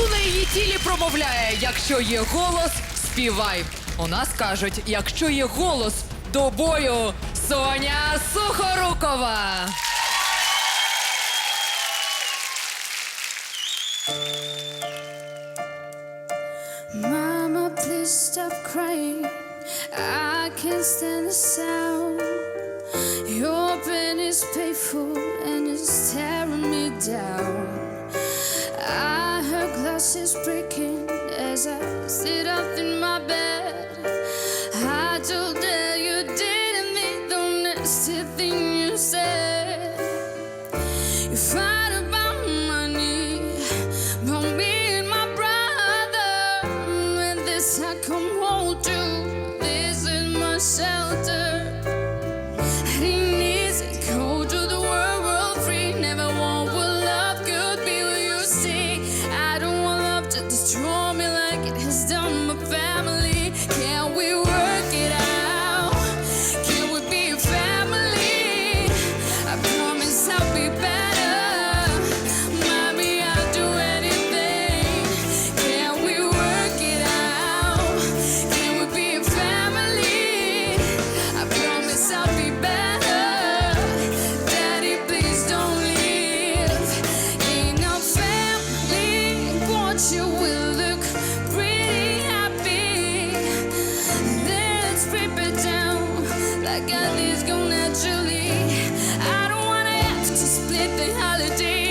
Сила її тілі промовляє, якщо є голос, співай. У нас кажуть, якщо є голос до бою Соня Сухорукова. Мама please stop crying. I can't stand the sound. Your pain is painful and it's tearing me down. If I second is go naturally. I don't wanna have to split the holiday.